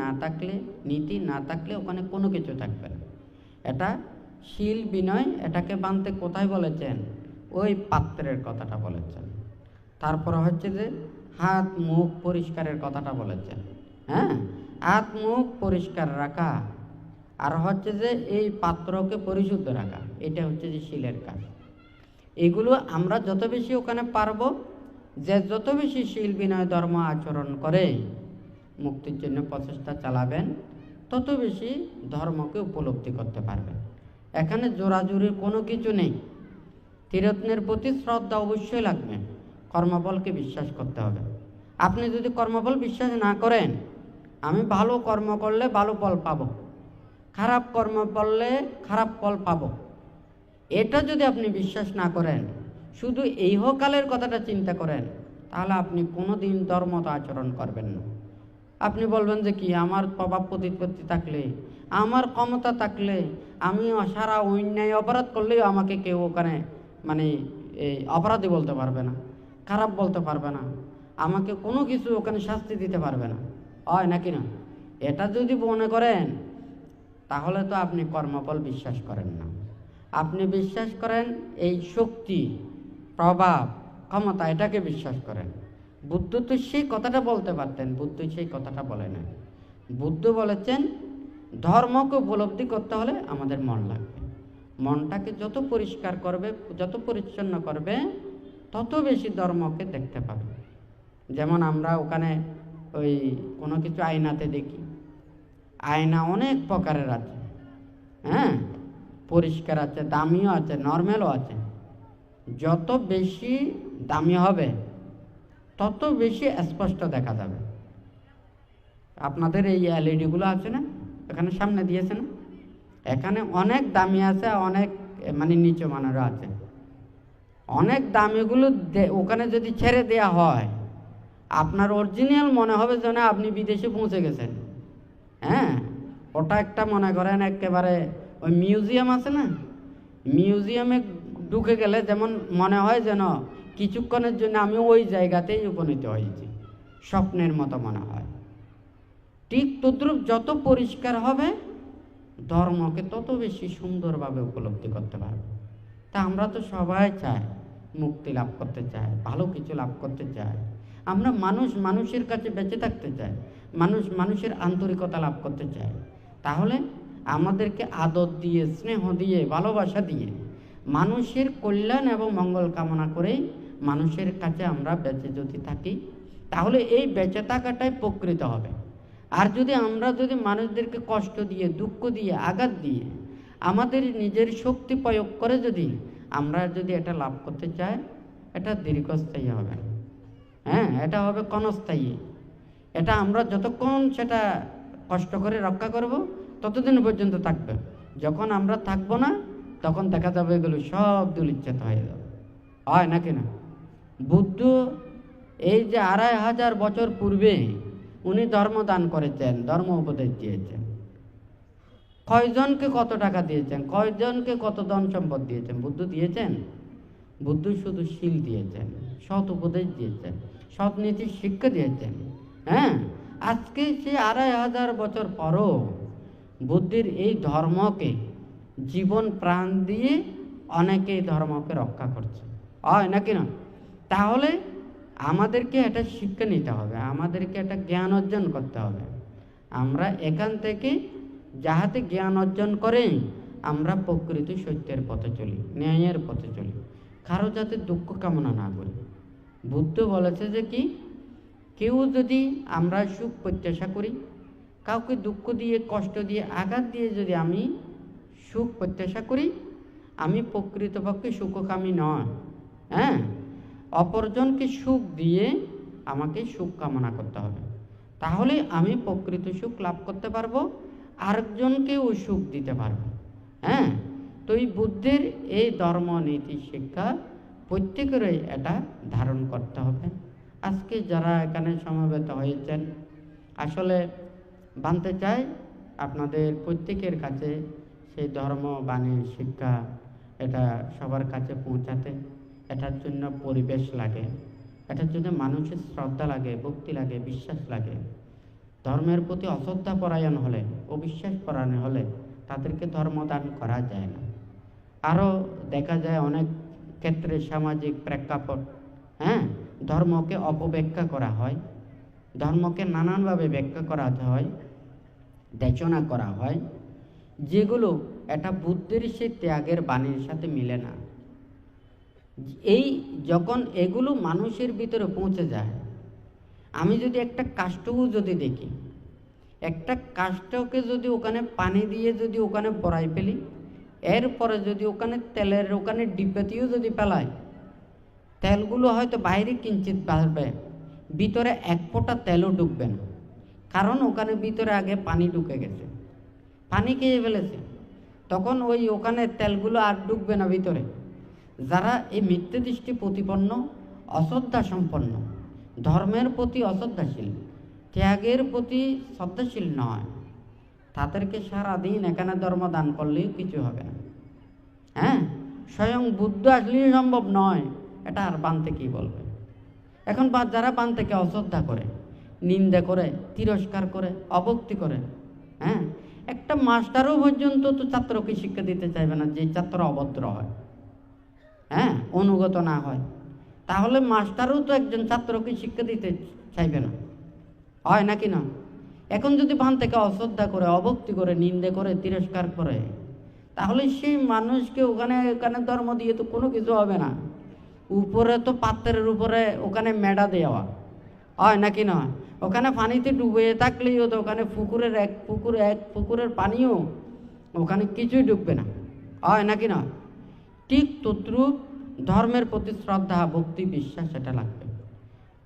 না থাকলে, নীতি না থাকলে ওখানে কোনো কিছু থাকবে না। এটা শিল বিনয় এটাকে বানতে কোথায় বলেছেন? ওই পাত্রের কথাটা বলেছেন। তারপর হচ্ছে যে হাত মুখ পরিষ্কারের কথাটা বলেছেন। হ্যাঁ? হাত মুখ পরিষ্কার রাখা। আর হচ্ছে যে এই পাত্রকে পরিশুদ্ধ রাখা। এটা হচ্ছে যে শিলের কাজ। এগুলো আমরা যত বেশি ওখানে পারব, যে যত বেশি শিল বিনয় ধর্ম আচরণ করে মুক্তির জন্য প্রচেষ্টা চালাবেন, তত বেশি ধর্মকে উপলব্ধি করতে পারবেন। এখানে জোরাজুরির কোনো কিছু নেই। তীরত্নের প্রতি শ্রদ্ধা অবশ্যই লাগবে। কর্মবলকে বিশ্বাস করতে হবে। আপনি যদি কর্মবল বিশ্বাস না করেন, আমি ভালো কর্ম করলে ভালো ফল পাবো। খারাপ কর্ম করলে খারাপ ফল পাবো। এটা যদি আপনি বিশ্বাস না করেন, শুধু এইহকালের কথাটা চিন্তা করেন, তাহলে আপনি কোনো দিন ধর্মত আচরণ করবেন না। আপনি বলবেন যে কি, আমার প্রভাব প্রতিপত্তি থাকলে, আমার ক্ষমতা থাকলে, আমি সারা অন্যায় অপরাধ করলেও আমাকে কেউ ওখানে মানে এই অপরাধী বলতে পারবে না, খারাপ বলতে পারবে না, আমাকে কোনো কিছু ওখানে শাস্তি দিতে পারবে না। হয় নাকি না? এটা যদি মনে করেন, তাহলে তো আপনি কর্মফল বিশ্বাস করেন না। আপনি বিশ্বাস করেন এই শক্তি, প্রভাব, ক্ষমতা, এটাকে বিশ্বাস করেন। বুদ্ধ তো সেই কথাটা বলতে পারতেন, বুদ্ধ সেই কথাটা বলে না বুদ্ধ বলেছেন, ধর্মকে উপলব্ধি করতে হলে আমাদের মন লাগবে। মনটাকে যত পরিষ্কার করবে, যত পরিচ্ছন্ন করবে, তত বেশি ধর্মকে দেখতে পাবে। যেমন আমরা ওখানে ওই কোনো কিছু আয়নাতে দেখি। আয়না অনেক প্রকারের আছে হ্যাঁ? পরিষ্কার আছে, দামিও আছে, নর্মালও আছে। যত বেশি দামি হবে তত বেশি স্পষ্ট দেখা যাবে। আপনাদের এই এলইডিগুলো আছে না? এখানে সামনে দিয়েছে না? এখানে অনেক দামি আছে, অনেক মানে নিচু মানেরও আছে। অনেক দামিগুলো ওখানে যদি ছেড়ে দেয়া হয়, আপনার অরিজিনাল মনে হবে যেন আপনি বিদেশে পৌঁছে গেছেন। হ্যাঁ? ওটা একটা মনে করেন একেবারে, ওই মিউজিয়াম আছে না? মিউজিয়ামে ঢুকে গেলে যেমন মনে হয় যেন কিছুক্ষণের জন্য আমি ওই জায়গাতেই উপনীত হয়েছি। স্বপ্নের মতো মনে হয়। ঠিক তদ্রুপ যত পরিষ্কার হবে, ধর্মকে তত বেশি সুন্দরভাবে উপলব্ধি করতে পারবে। তা আমরা তো সবাই চাই, মুক্তি লাভ করতে চাই, ভালো কিছু লাভ করতে চাই। আমরা মানুষ মানুষের কাছে বেঁচে থাকতে চাই, মানুষ মানুষের আন্তরিকতা লাভ করতে চাই। তাহলে আমাদেরকে আদর দিয়ে, স্নেহ দিয়ে, ভালোবাসা দিয়ে মানুষের কল্যাণ এবং মঙ্গল কামনা করেই মানুষের কাছে আমরা বেঁচে যদি থাকি, তাহলে এই বেঁচে থাকাটাই প্রকৃত হবে। আর যদি আমরা যদি মানুষদেরকে কষ্ট দিয়ে, দুঃখ দিয়ে, আঘাত দিয়ে আমাদের নিজের শক্তি প্রয়োগ করে যদি আমরা যদি এটা লাভ করতে চাই, এটা দীর্ঘস্থায়ী হবে। হ্যাঁ এটা হবে ক্ষণস্থায়ী। এটা আমরা যতক্ষণ সেটা কষ্ট করে রক্ষা করব, ততদিন পর্যন্ত থাকবে। যখন আমরা থাকব না, তখন দেখা যাবে এগুলো সব দুলিচ্ছেদ হয়ে যাবে। হয় নাকি না? বুদ্ধ এই যে আড়াই হাজার বছর পূর্বে উনি ধর্ম দান করেছেন, ধর্ম উপদেশ দিয়েছেন। কয়জনকে কত টাকা দিয়েছেন? কয়জনকে কত ধন সম্পদ দিয়েছেন? বুদ্ধ দিয়েছেন? বুদ্ধ শুধু শিল দিয়েছেন, সৎ উপদেশ দিয়েছেন, সৎ নীতির শিক্ষা দিয়েছেন হ্যাঁ? আজকে সে আড়াই হাজার বছর পরও বুদ্ধির এই ধর্মকে, জীবন প্রাণ দিয়ে অনেকে ধর্মকে রক্ষা করছে। হয় নাকি না? তাহলে আমাদেরকে এটা শিক্ষা নিতে হবে, আমাদেরকে একটা জ্ঞান অর্জন করতে হবে। আমরা এখান থেকে যাহাতে জ্ঞান অর্জন করে, আমরা প্রকৃত সত্যের পথে চলি, ন্যায়ের পথে চলি, কারও যাতে দুঃখ কামনা না করি। বুদ্ধ বলেছে যে কি, কেউ যদি আমরা সুখ প্রত্যাশা করি, কাউকে দুঃখ দিয়ে, কষ্ট দিয়ে, আঘাত দিয়ে যদি আমি সুখ প্রত্যাশা করি, আমি প্রকৃতপক্ষে সুখকামী নয়। অপরজনকে সুখ দিয়ে আমাকে সুখ কামনা করতে হবে। তাহলে আমি প্রকৃত সুখ লাভ করতে পারব, আরেকজনকেও সুখ দিতে পারব। হ্যাঁ? তো এই বুদ্ধের এই ধর্ম, নীতি, শিক্ষা প্রত্যেকেরই এটা ধারণ করতে হবে। আজকে যারা এখানে সমবেত হয়েছেন, আসলে বানতে চাই আপনাদের প্রত্যেকের কাছে সেই ধর্ম বাণীর শিক্ষা এটা সবার কাছে পৌঁছাতে। এটার জন্য পরিবেশ লাগে, এটার জন্য মানুষের শ্রদ্ধা লাগে, ভক্তি লাগে, বিশ্বাস লাগে। ধর্মের প্রতি অশ্রদ্ধা পরায়ণ হলে, অবিশ্বাস পরায়ণ হলে তাদেরকে ধর্মদান করা যায় না। আরও দেখা যায় অনেক ক্ষেত্রে সামাজিক প্রেক্ষাপট হ্যাঁ ধর্মকে অপব্যাখ্যা করা হয়, ধর্মকে নানানভাবে ব্যাখ্যা করা হয়, দেচনা করা হয়, যেগুলো এটা বুদ্ধির সে ত্যাগের বাণীর সাথে মিলে না। এই যখন এগুলো মানুষের ভিতরে পৌঁছে যায়, আমি যদি একটা কাষ্ঠও যদি দেখি, একটা কাষ্ঠকে যদি ওখানে পানি দিয়ে যদি ওখানে পড়াই ফেলি, এরপরে যদি ওখানে তেলের, ওখানে ডিব্বাতেও যদি পেলাই তেলগুলো হয়তো বাইরে কিঞ্চিত বাড়বে, ভিতরে এক ফোঁটা তেলও ঢুকবে না। কারণ ওখানে ভিতরে আগে পানি ঢুকে গেছে। পানি খেয়ে ফেলেছে। তখন ওই ওখানে তেলগুলো আর ঢুকবে না ভিতরে। যারা এই মিথ্যে দৃষ্টি প্রতিপন্ন অশ্রদ্ধা সম্পন্ন ধর্মের প্রতি অশ্রদ্ধাশীল, ত্যাগের প্রতি শ্রদ্ধাশীল নয়। তাদেরকে সারাদিন এখানে ধর্ম দান করলেও কিছু হবে না। হ্যাঁ? স্বয়ং বুদ্ধ আসলেই সম্ভব নয়, এটা আর বানতে কি বলবে? এখন যারা বান থেকে অশ্রদ্ধা করে, নিন্দা করে, তিরস্কার করে, অভক্তি করে হ্যাঁ? একটা মাস্টারও পর্যন্ত তো ছাত্রকে শিক্ষা দিতে চাইবে না যে ছাত্র অভদ্র হয়। হ্যাঁ অনুগত না হয়। তাহলে মাস্টারও তো একজন ছাত্রকে শিক্ষা দিতে চাইবে না। হয় নাকি না? এখন যদি ভান থেকে অশ্রদ্ধা করে, অভক্তি করে, নিন্দে করে, তিরস্কার করে, তাহলে সেই মানুষকে ওখানে ওখানে ধর্ম দিয়ে তো কোনো কিছু হবে না। উপরে তো পাত্রের উপরে ওখানে মেডা দেওয়া। হয় নাকি না? ওখানে পানিতে ডুবে থাকলেও তো ওখানে পুকুরের এক, পুকুরে এক পুকুরের পানিও ওখানে কিছুই ডুববে না। হয় নাকি না? ঠিক তদ্রুপ, ধর্মের প্রতি শ্রদ্ধা, ভক্তি, বিশ্বাস এটা লাগবে।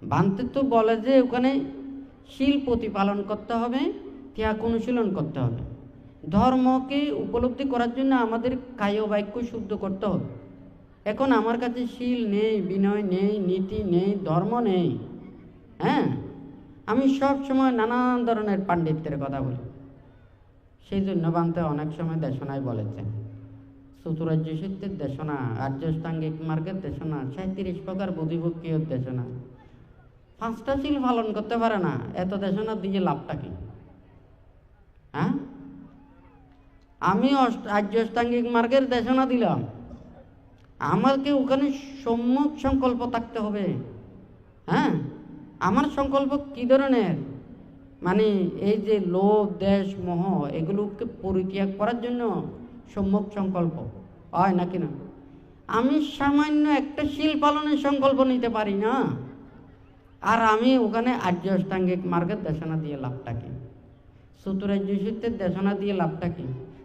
বানতে তো বলে যে ওখানে শিল প্রতিপালন করতে হবে, ত্যাগ অনুশীলন করতে হবে। ধর্মকে উপলব্ধি করার জন্য আমাদের কায় বাক্য শুদ্ধ করতে হবে। এখন আমার কাছে শিল নেই, বিনয় নেই, নীতি নেই, ধর্ম নেই হ্যাঁ? আমি সব সময় নানান ধরনের পাণ্ডিত্যের কথা বলি। সেই জন্য বানতে অনেক সময় দেশনায় বলেছেন। চতুরাজ্য সত্যের দেশনা আর্যষ্টাঙ্গিক মার্গের দেশনা সাঁত্রিশ প্রকার বুদ্ধিভক্ষীয় দেশনা। পাঁচটা শিল পালন করতে পারে না, এত দেশনা দিয়ে লাভটা কি? হ্যাঁ? আমি আর্যষ্টাঙ্গিক মার্গের দেশনা দিলাম। আমাকে ওখানে সম্মুখ সংকল্প থাকতে হবে। হ্যাঁ? আমার সংকল্প কি ধরনের? মানে এই যে লোভ, দেশ, মোহ, এগুলোকে পরিত্যাগ করার জন্য সম্মুখ সংকল্প। হয় নাকি না? আমি সামান্য একটা শিল পালনের সংকল্প নিতে পারি না। আর আমি ওখানে আর্য অষ্টাঙ্গিক মার্গের দেশনা দিয়ে লাভটা কি? চতুরাজ্য সূত্রের দেশনা দিয়ে লাভটা কি?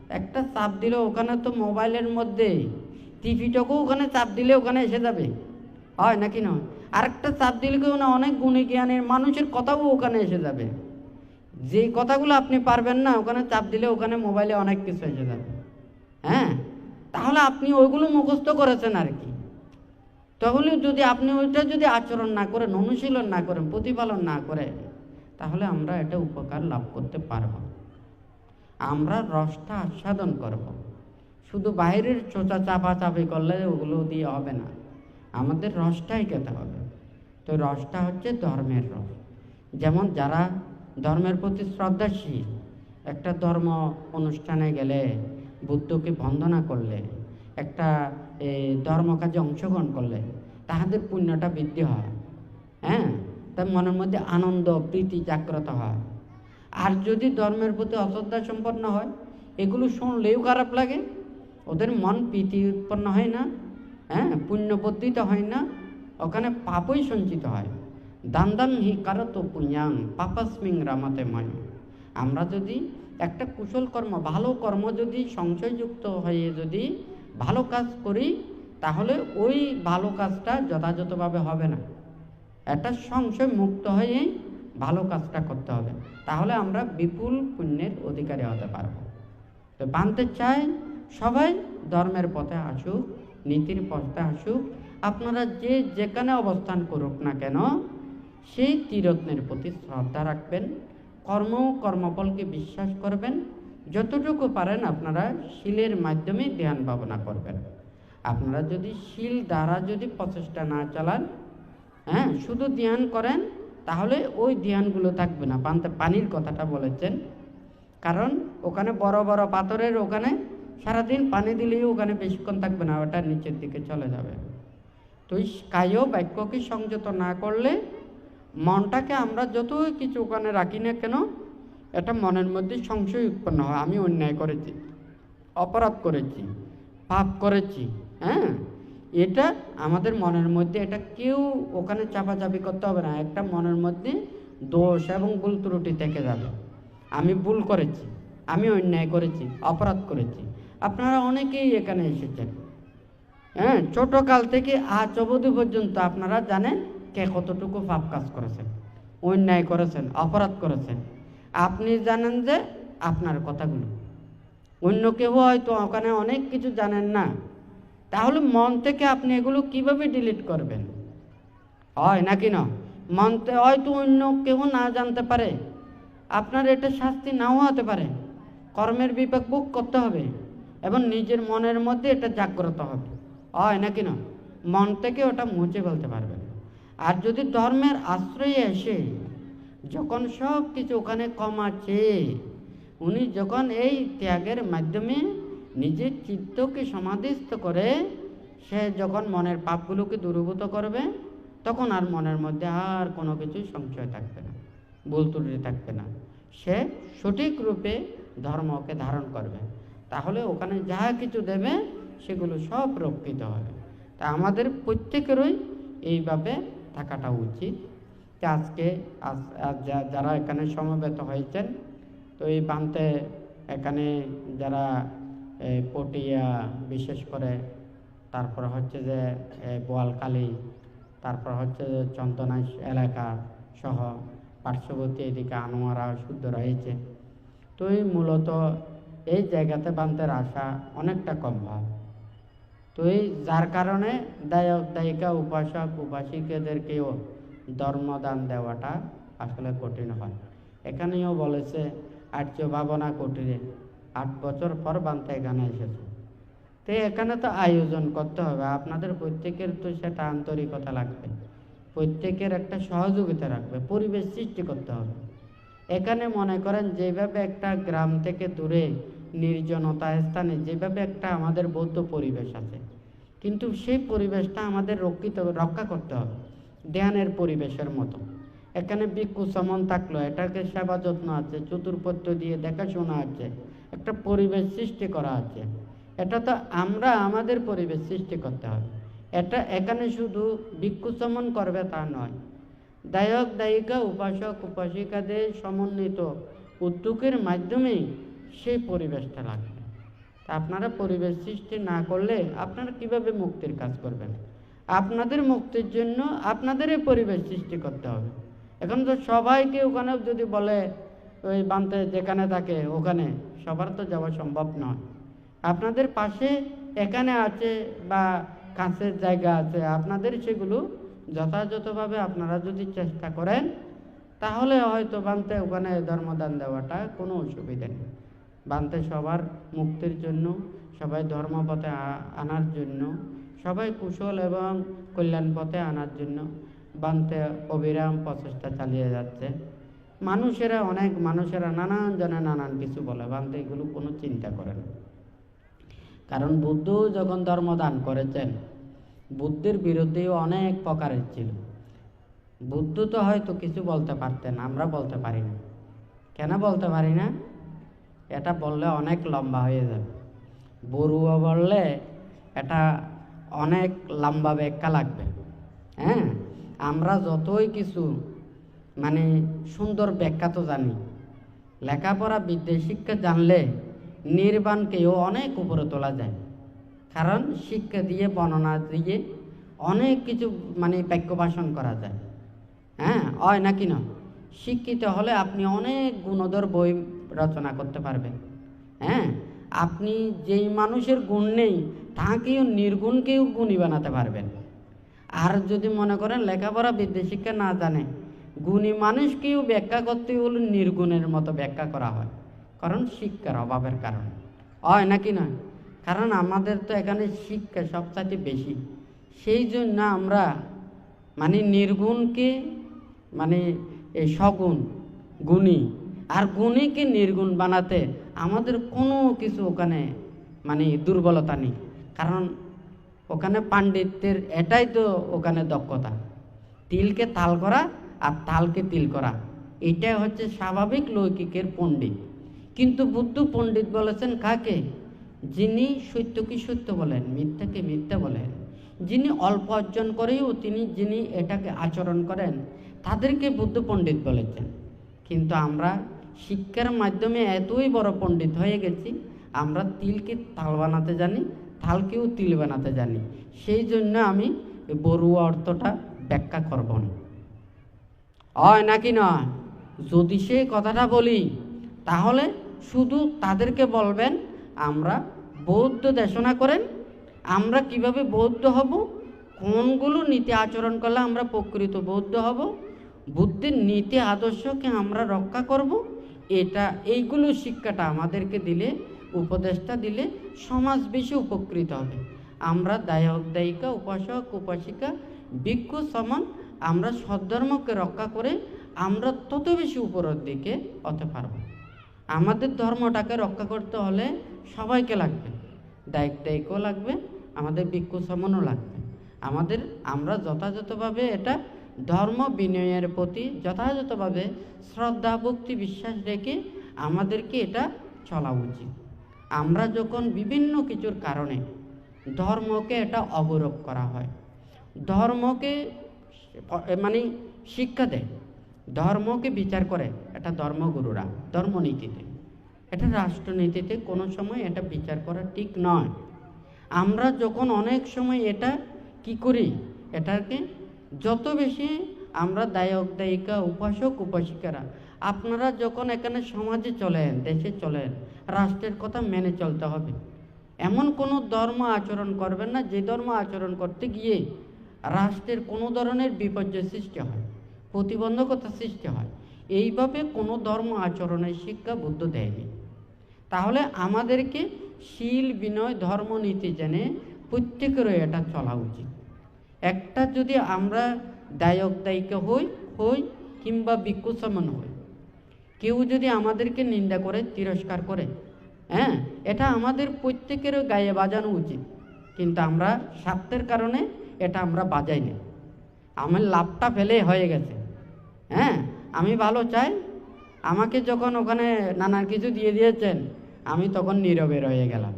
একটা চাপ দিলে ওখানে তো মোবাইলের মধ্যে টিভিটাকেও ওখানে চাপ দিলে ওখানে এসে যাবে। হয় নাকি নয় আরেকটা চাপ দিলে কেউ না, অনেক গুণী জ্ঞানের মানুষের কথাও ওখানে এসে যাবে। যে কথাগুলো আপনি পারবেন না, ওখানে চাপ দিলে ওখানে মোবাইলে অনেক কিছু এসে যাবে। হ্যাঁ? তাহলে আপনি ওইগুলো মুখস্থ করেছেন আর কি। তাহলে যদি আপনি ওইটা যদি আচরণ না করেন, অনুশীলন না করেন, প্রতিপালন না করেন, তাহলে আমরা এটা উপকার লাভ করতে পারব আমরা রসটা আস্বাদন করব। শুধু বাইরের চোচা চাপা চাপি করলে ওগুলো দিয়ে হবে না। আমাদের রসটাই খেতে হবে। তো রসটা হচ্ছে ধর্মের রস। যেমন যারা ধর্মের প্রতি শ্রদ্ধাশীল, একটা ধর্ম অনুষ্ঠানে গেলে বুদ্ধকে বন্দনা করলে একটা এ, ধর্ম কাজে অংশগ্রহণ করলে তাহাদের পুণ্যটা বৃদ্ধি হয়। হ্যাঁ? তার মনের মধ্যে আনন্দ প্রীতি জাগ্রত হয়। আর যদি ধর্মের প্রতি অশ্রদ্ধা সম্পন্ন হয় এগুলো শুনলেও খারাপ লাগে। ওদের মন প্রীতি উৎপন্ন হয় না হ্যাঁ? পুণ্যবর্ধিত হয় না ওখানে পাপই সঞ্চিত হয়। দান দান্দাম হি কারত পুণ্যাং পাপাস্মিং রামাতে ময়। আমরা যদি একটা কুশল কর্ম, ভালো কর্ম যদি সংশয়যুক্ত হয়ে যদি ভালো কাজ করি, তাহলে ওই ভালো কাজটা যথাযথভাবে হবে না। একটা সংশয় মুক্ত হয়ে ভালো কাজটা করতে হবে। তাহলে আমরা বিপুল পুণ্যের অধিকারী হতে পারব। তো বানতে চাই, সবাই ধর্মের পথে আসুক, নীতির পথে আসুক, আপনারা যে যেখানে অবস্থান করুক না কেন, সেই তীরত্নের প্রতি শ্রদ্ধা রাখবেন। কর্ম কর্মফলকে বিশ্বাস করবেন। যতটুকু পারেন আপনারা শিলের মাধ্যমে ধ্যান ভাবনা করবেন। আপনারা যদি শিল দ্বারা যদি প্রচেষ্টা না চালান হ্যাঁ শুধু ধ্যান করেন, তাহলে ওই ধ্যানগুলো থাকবে না। পান্তে পানির কথাটা বলেছেন। কারণ ওখানে বড় বড় পাথরের ওখানে সারাদিন পানি দিলেই ওখানে বেশিক্ষণ থাকবে না, ওটা নিচের দিকে চলে যাবে। তো কায় বাক্যকে সংযত না করলে মনটাকে আমরা যতই কিছু ওখানে রাখি না কেন, এটা মনের মধ্যে সংশয় উৎপন্ন হয়। আমি অন্যায় করেছি, অপরাধ করেছি, পাপ করেছি হ্যাঁ? এটা আমাদের মনের মধ্যে, এটা কেউ ওখানে চাপাচাপি করতে হবে না। একটা মনের মধ্যে দোষ এবং ভুল ত্রুটি থেকে যাবে। আমি ভুল করেছি, আমি অন্যায় করেছি, অপরাধ করেছি। আপনারা অনেকেই এখানে এসেছেন হ্যাঁ? ছোট কাল থেকে আজ অবধি পর্যন্ত আপনারা জানেন কে কতটুকু পাপ কাজ করেছেন, অন্যায় করেছেন, অপরাধ করেছেন, আপনি জানেন যে আপনার কথাগুলো। অন্য কেউ হয়তো ওখানে অনেক কিছু জানেন না। তাহলে মন থেকে আপনি এগুলো কীভাবে ডিলিট করবেন? হয় নাকি না? মন হয়তো অন্য কেউ না জানতে পারে। আপনার এটা শাস্তি নাও হতে পারে। কর্মের বিপাক বুক করতে হবে এবং নিজের মনের মধ্যে এটা জাগ্রত হবে। হয় নাকি না? মন থেকে ওটা মুছে ফেলতে পারবেন। আর যদি ধর্মের আশ্রয়ে এসে যখন সব কিছু ওখানে কম আছে, উনি যখন এই ত্যাগের মাধ্যমে নিজের চিত্তকে সমাধিস্থ করে, সে যখন মনের পাপগুলোকে দূরীভূত করবে, তখন আর মনের মধ্যে আর কোনো কিছুই সংশয় থাকবে না, ভুল থাকবে না। সে সঠিক রূপে ধর্মকে ধারণ করবে। তাহলে ওখানে যা কিছু দেবে, সেগুলো সব রক্ষিত হবে। তা আমাদের প্রত্যেকেরই এইভাবে থাকাটা উচিত। যে আজকে আজ- আজ যারা এখানে সমবেত হয়েছেন তো এই বান্তে এখানে যারা পটিয়া বিশেষ করে তারপর হচ্ছে যে এ, বোয়ালখালী তারপর হচ্ছে যে চন্দনাইশ এলাকা সহ পার্শ্ববর্তী এদিকে আনোয়ারা শুদ্ধ রয়েছে। তো এই মূলত এই জায়গাতে বান্তের আশা অনেকটা কম হয়। তো এই যার কারণে দায়ক, দায়িকা, উপাসক, উপাসিকাদেরকেও ধর্মদান দেওয়াটা আসলে কঠিন হয়। এখানেও বলেছে, আর্য ভাবনা কুটিরে আট বছর পর বান্তা এখানে এসেছে। তো এখানে তো আয়োজন করতে হবে, আপনাদের প্রত্যেকের তো সেটা আন্তরিকতা লাগবে। প্রত্যেকের একটা সহযোগিতা রাখবে পরিবেশ সৃষ্টি করতে হবে। এখানে মনে করেন, যেভাবে একটা গ্রাম থেকে দূরে নির্জনতা স্থানে, যেভাবে একটা আমাদের বৌদ্ধ পরিবেশ আছে। কিন্তু সেই পরিবেশটা আমাদের রক্ষিত, রক্ষা করতে হবে, ধ্যানের পরিবেশের মতো। এখানে ভিক্ষু সমন থাকল, এটাকে সেবা যত্ন আছে চতুর্পত্য দিয়ে দেখাশোনা আছে, একটা পরিবেশ সৃষ্টি করা আছে। এটা তো আমরা, আমাদের পরিবেশ সৃষ্টি করতে হবে। এটা এখানে শুধু ভিক্ষু সমন করবে তা নয়। দায়ক, দায়িকা, উপাসক, উপাসিকাদের সমন্বিত উদ্যোগের মাধ্যমেই সেই পরিবেশটা লাগবে। তা আপনারা পরিবেশ সৃষ্টি না করলে আপনারা কীভাবে মুক্তির কাজ করবেন? আপনাদের মুক্তির জন্য আপনাদের এই পরিবেশ সৃষ্টি করতে হবে। এখন তো সবাইকে ওখানে যদি বলে, ওই বানতে যেখানে থাকে, ওখানে। সবার তো যাওয়া সম্ভব নয়। আপনাদের পাশে এখানে আছে বা কাছের জায়গা আছে, আপনাদের সেগুলো যথাযথভাবে আপনারা যদি চেষ্টা করেন, তাহলে হয়তো বানতে ওখানে ধর্মদান দেওয়াটা কোনো অসুবিধা নেই। বানতে সবার মুক্তির জন্য, সবাই ধর্মপথে আনার জন্য, সবাই কুশল এবং কল্যাণ পথে আনার জন্য বানতে অবিরাম প্রচেষ্টা চালিয়ে যাচ্ছে। মানুষেরা অনেক, মানুষেরা নানান জনে নানান কিছু বলে, বানতে এগুলো কোনো চিন্তা করে না। কারণ বুদ্ধ যখন ধর্মদান করেছেন, বুদ্ধের বিরুদ্ধেও অনেক প্রকারের ছিল। বুদ্ধ তো হয়তো কিছু বলতে পারতেন, আমরা বলতে পারি না। কেন বলতে পারি না? এটা বললে অনেক লম্বা হয়ে যাবে। বড়ুয়া বললে এটা অনেক লম্বা ব্যাখ্যা লাগবে। হ্যাঁ? আমরা যতই কিছু মানে সুন্দর ব্যাখ্যা তো জানি। লেখাপড়া বিদ্যা শিক্ষা জানলে নির্বাণকেও অনেক উপরে তোলা যায়। কারণ শিক্ষা দিয়ে, বর্ণনা দিয়ে অনেক কিছু মানে বাক্য ভাষণ করা যায়। হ্যাঁ? হয় নাকি না? শিক্ষিত হলে আপনি অনেক গুণধর বই রচনা করতে পারবেন। হ্যাঁ? আপনি যেই মানুষের গুণ নেই, তাকেও নির্গুণকেও গুণী বানাতে পারবেন। আর যদি মনে করেন লেখাপড়া বিদ্যা শিক্ষা না জানে, গুণী মানুষকেও ব্যাখ্যা করতে হলে নির্গুণের মতো ব্যাখ্যা করা হয়, কারণ শিক্ষার অভাবের কারণে। হয় নাকি নয়? কারণ আমাদের তো এখানে শিক্ষা সবচাইতে বেশি। সেই জন্য আমরা মানে নির্গুণকে মানে এই সগুণ, গুণী। আর গুণীকে নির্গুণ বানাতে আমাদের কোনো কিছু ওখানে মানে দুর্বলতা নেই। কারণ ওখানে পাণ্ডিত্যের এটাই তো ওখানে দক্ষতা। তিলকে তাল করা আর তালকে তিল করা, এটাই হচ্ছে স্বাভাবিক লৌকিকের পণ্ডিত। কিন্তু বুদ্ধ পণ্ডিত বলেছেন কাকে? যিনি সত্যকে সত্য বলেন, মিথ্যাকে মিথ্যা বলেন। যিনি অল্প অর্জন করেও তিনি, যিনি এটাকে আচরণ করেন তাদেরকে বুদ্ধ পণ্ডিত বলেছেন। কিন্তু আমরা শিক্ষার মাধ্যমে এতই বড় পণ্ডিত হয়ে গেছি, আমরা তিলকে তাল বানাতে জানি, তালকেও তিল বানাতে জানি। সেই জন্য আমি বড়ুয়া অর্থটা ব্যাখ্যা করব না। হয় নাকি নয়? যদি সে কথাটা বলি, তাহলে শুধু তাদেরকে বলবেন, আমরা বৌদ্ধ দেশনা করেন, আমরা কীভাবে বৌদ্ধ হব, কোনগুলো নীতি আচরণ করলে আমরা প্রকৃত বৌদ্ধ হব বুদ্ধের নীতি আদর্শকে আমরা রক্ষা করব। এটা এইগুলো শিক্ষাটা আমাদেরকে দিলে, উপদেশটা দিলে সমাজ বেশি উপকৃত হবে। আমরা দায়ক, দায়িকা, উপাসক, উপাসিকা, ভিক্ষু, সমান আমরা সদ্ধর্মকে রক্ষা করে আমরা তত বেশি উপরের দিকে হতে পারব। আমাদের ধর্মটাকে রক্ষা করতে হলে সবাইকে লাগবে। দায়িক, দায়িকও লাগবে, আমাদের ভিক্ষু, সমানও লাগবে। আমাদের, আমরা যথাযথভাবে এটা ধর্ম বিনয়ের প্রতি যথাযথভাবে শ্রদ্ধা, ভক্তি, বিশ্বাস রেখে আমাদেরকে এটা চলা উচিত। আমরা যখন বিভিন্ন কিছুর কারণে ধর্মকে এটা অবরোধ করা হয়, ধর্মকে মানে শিক্ষা দেয়, ধর্মকে বিচার করে, এটা ধর্মগুরুরা, ধর্মনীতিতে। এটা রাষ্ট্রনীতিতে কোনো সময় এটা বিচার করা ঠিক নয়। আমরা যখন অনেক সময় এটা কি করি, এটাকে যত বেশি আমরা দায়ক দায়িকা, উপাসক, উপাসিকারা, আপনারা যখন এখানে সমাজে চলেন, দেশে চলেন, রাষ্ট্রের কথা মেনে চলতে হবে। এমন কোনো ধর্ম আচরণ করবেন না, যে ধর্ম আচরণ করতে গিয়ে রাষ্ট্রের কোনো ধরনের বিপর্যয় সৃষ্টি হয়, প্রতিবন্ধকতা সৃষ্টি হয়। এইভাবে কোনো ধর্ম আচরণের শিক্ষা বুদ্ধ দেয়নি। তাহলে আমাদেরকে শীল, বিনয়, ধর্মনীতি জেনে প্রত্যেকেরও এটা চলা উচিত। একটা যদি আমরা দায়ক দায়িকা হই হই কিংবা বিক্ষুসমান হই, কেউ যদি আমাদেরকে নিন্দা করে, তিরস্কার করে হ্যাঁ এটা আমাদের প্রত্যেকেরও গায়ে বাজানো উচিত। কিন্তু আমরা স্বার্থের কারণে এটা আমরা বাজাই না। আমার লাভটা ফেলে হয়ে গেছে। হ্যাঁ আমি ভালো চাই। আমাকে যখন ওখানে নানান কিছু দিয়ে দিয়েছেন, আমি তখন নীরবে রয়ে গেলাম।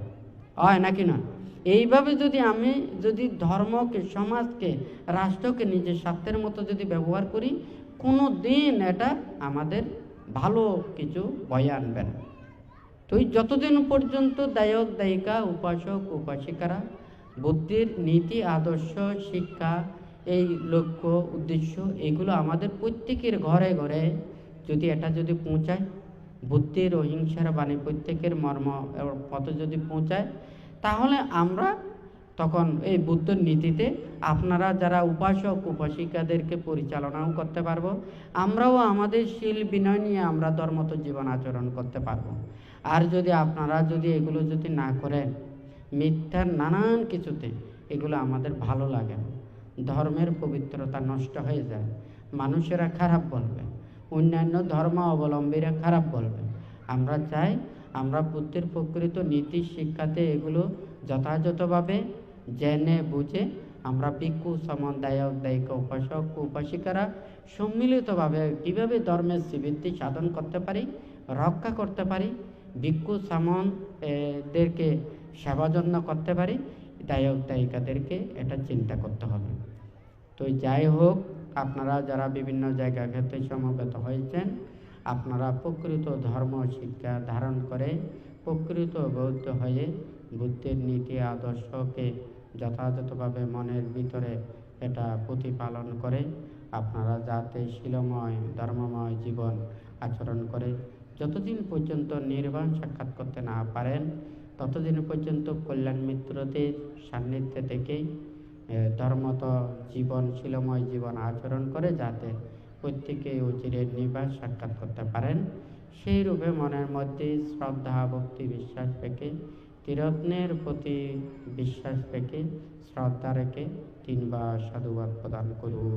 হয় নাকি না? এইভাবে যদি আমি যদি ধর্মকে, সমাজকে, রাষ্ট্রকে নিজের স্বার্থের মতো যদি ব্যবহার করি কোনো দিন এটা আমাদের ভালো কিছু বয়ে আনবে না। তো যতদিন পর্যন্ত দায়ক, দায়িকা, উপাসক, উপাসিকারা বুদ্ধির নীতি, আদর্শ, শিক্ষা, এই লক্ষ্য, উদ্দেশ্য, এগুলো আমাদের প্রত্যেকের ঘরে ঘরে যদি এটা যদি পৌঁছায়, বুদ্ধির অহিংসার বাণী প্রত্যেকের মর্ম পথে যদি পৌঁছায় তাহলে আমরা তখন এই বুদ্ধর নীতিতে আপনারা যারা উপাসক, উপাসিকাদেরকে পরিচালনাও করতে পারব, আমরাও আমাদের শীল বিনয় নিয়ে আমরা ধর্মত জীবন আচরণ করতে পারব। আর যদি আপনারা যদি এগুলো যদি না করেন, মিথ্যার নানান কিছুতে এগুলো আমাদের ভালো লাগে ধর্মের পবিত্রতা নষ্ট হয়ে যায়। মানুষেরা খারাপ বলবে, অন্যান্য ধর্ম অবলম্বীরা খারাপ বলবে। আমরা চাই আমরা বুদ্ধির প্রকৃত নীতি শিক্ষাতে এগুলো যথাযথভাবে জেনে বুঝে আমরা ভিক্ষু সমন্দায়ক দায়িক উপাসক, উপাসিকারা সম্মিলিতভাবে কীভাবে ধর্মের শ্রীবৃদ্ধি সাধন করতে পারি, রক্ষা করতে পারি, ভিক্ষু, সামন দেরকে সেবা যত্ন করতে পারি দায়ক দায়িকাদেরকে এটা চিন্তা করতে হবে। তো যাই হোক, আপনারা যারা বিভিন্ন জায়গা ক্ষেত্রে সমবেত হয়েছেন আপনারা প্রকৃত ধর্ম শিক্ষা ধারণ করে প্রকৃত বৌদ্ধ হয়ে বুদ্ধের নীতি আদর্শকে যথাযথভাবে মনের ভিতরে এটা প্রতিপালন করে আপনারা যাতে শিলময়, ধর্মময় জীবন আচরণ করে। যতদিন পর্যন্ত নির্বাণ সাক্ষাৎ করতে না পারেন, ততদিন পর্যন্ত কল্যাণ মিত্রদের সান্নিধ্যে থেকেই ধর্মত জীবন, শিলময় জীবন আচরণ করে যাতে প্রত্যেকে উজিরের নিবাস সাক্ষাৎ করতে পারেন সেই রূপে মনের মধ্যে শ্রদ্ধা, ভক্তি, বিশ্বাস রেখে, তিরত্নের প্রতি বিশ্বাস রেখে, শ্রদ্ধা রেখে তিনবার সাধুবাদ প্রদান করুন